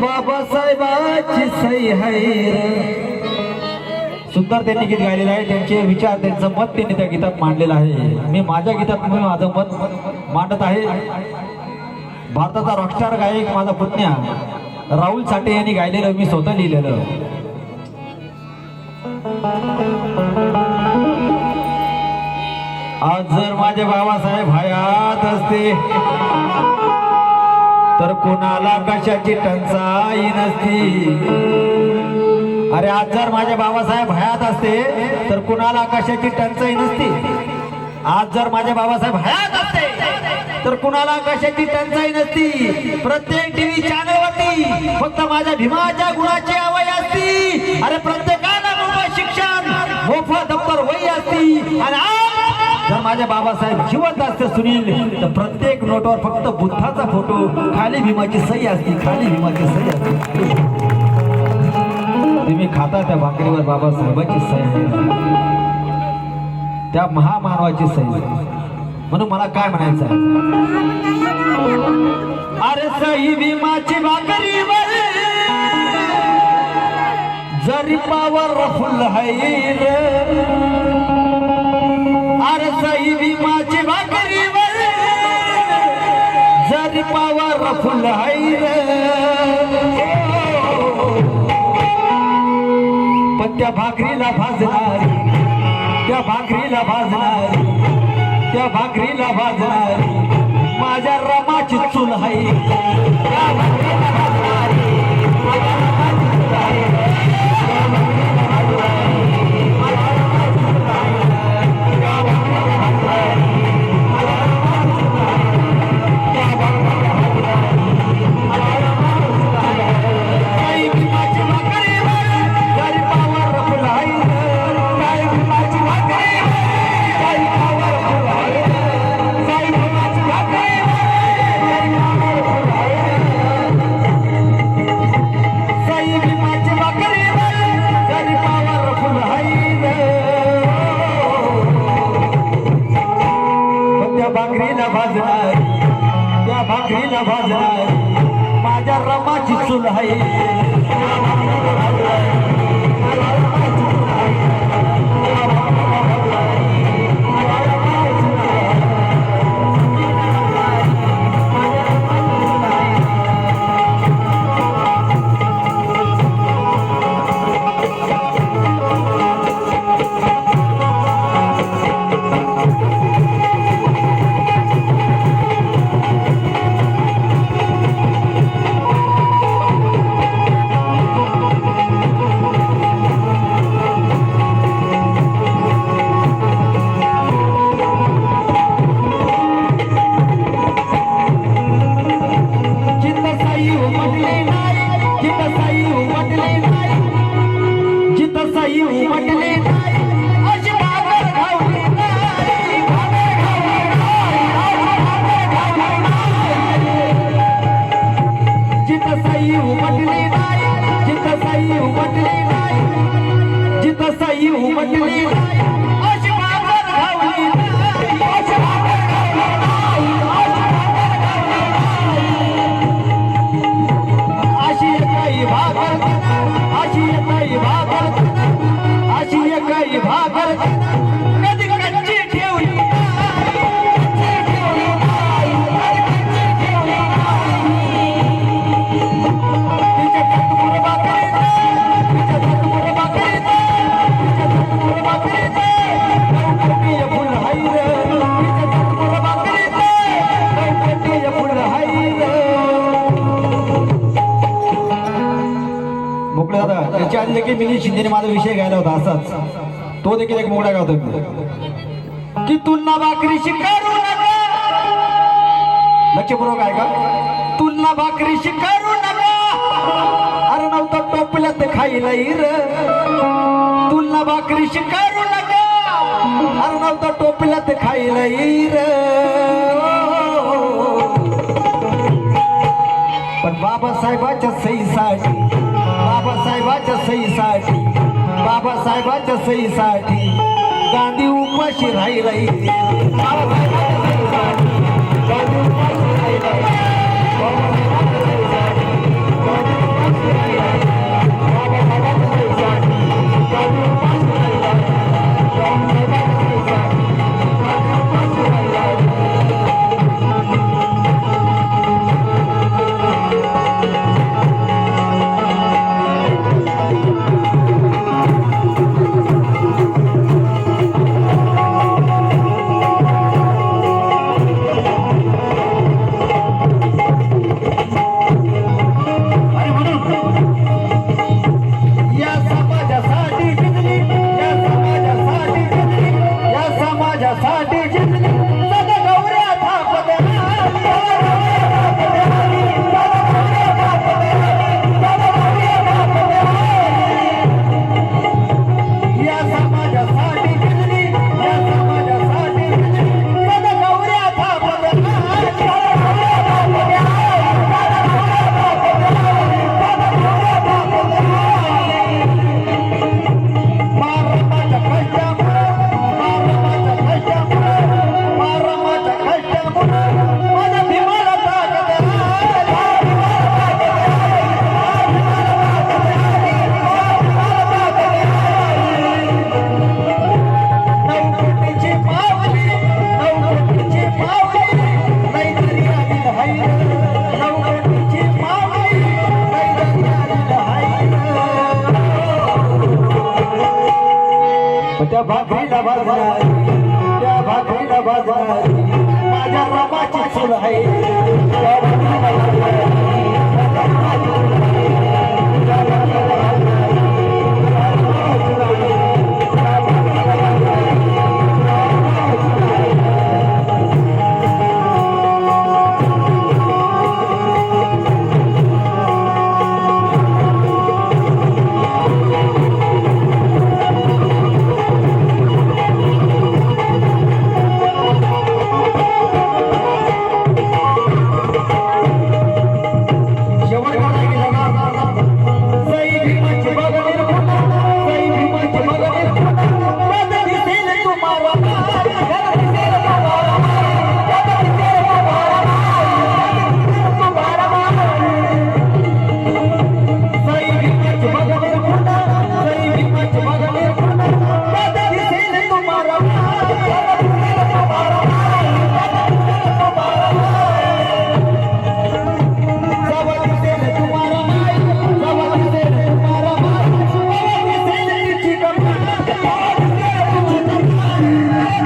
बाबासाहेबाची सुंदर त्यांनी गीत गायलेलं आहे. त्यांचे विचार त्यांचं मत त्यांनी त्या गीतात मांडलेलं आहे. मी माझ्या गीतात मी माझं मत मांडत आहे. भारताचा रॉकस्टार गायक माझा पुतण्या. राहुल साठे यांनी गायलेलं मी स्वतः लिहिलेलं. आज जर माझे बाबासाहेब हयात असते तर कोणाला कशाची टंचाई नसती? अरे आज जर माझे बाबासाहेब हयात असते तर कुणाला कशाची टंचाई नसती? आज जर माझे बाबासाहेब हयात असते तर कुणाला कशाची टंचाई नसती? प्रत्येक टीव्ही चॅनल वरती फक्त माझ्या भीमाच्या गुणाची आवय असती. अरे प्रत्येकाला मोफत शिक्षण मोफत दप्तर वही असती. आणि आज जर माझ्या बाबासाहेब जिवंत असते सुनील तर प्रत्येक नोटवर फक्त बुद्धाचा फोटो खाली भीमाची सही असती खाली भीमाची सही असते. तुम्ही खाता त्या भाकरीवर बाबासाहेबांची सही त्या महामानवाची सही म्हणून मला काय म्हणायचं आहे? अरे सई भीमाची भाकरीवर जरी पावर फुल आहे रे. अरे सही भीमाची भाकरीवर जरी पावर फुल पण त्या भाकरीला भाजणार त्या भाकरीला भाजणार त्या भाकरीला भाजणार माझ्या रमाची चूल आहे भाकरीला भाजणार माझ्या रमाची चुल आहे. सांगितलं की मी शिंदेने माझा विषय घ्यायला होता असाच. तो देखील एक मोठा गावतो की तुलना भाकरी शिकारू नका. लक्षपूर्वक आहे का तुलना भाकरी शिकारू नका. अरे नव्हतं टोपल्यात खायला इर. तुलना भाकरी शिकारू नका. अरे नव्हतं टोपल्यात खायला इर. पण बाबासाहेबाच्या सईसाठी बाबासाहेबाच्या सईसाठी बाबासाहेबाच्या सईसाठी गांधी उपाशी राहिला राही भाकरीला भाजणारी त्या भाकरीला भाजणारी माझ्या रमाची चूल आहे.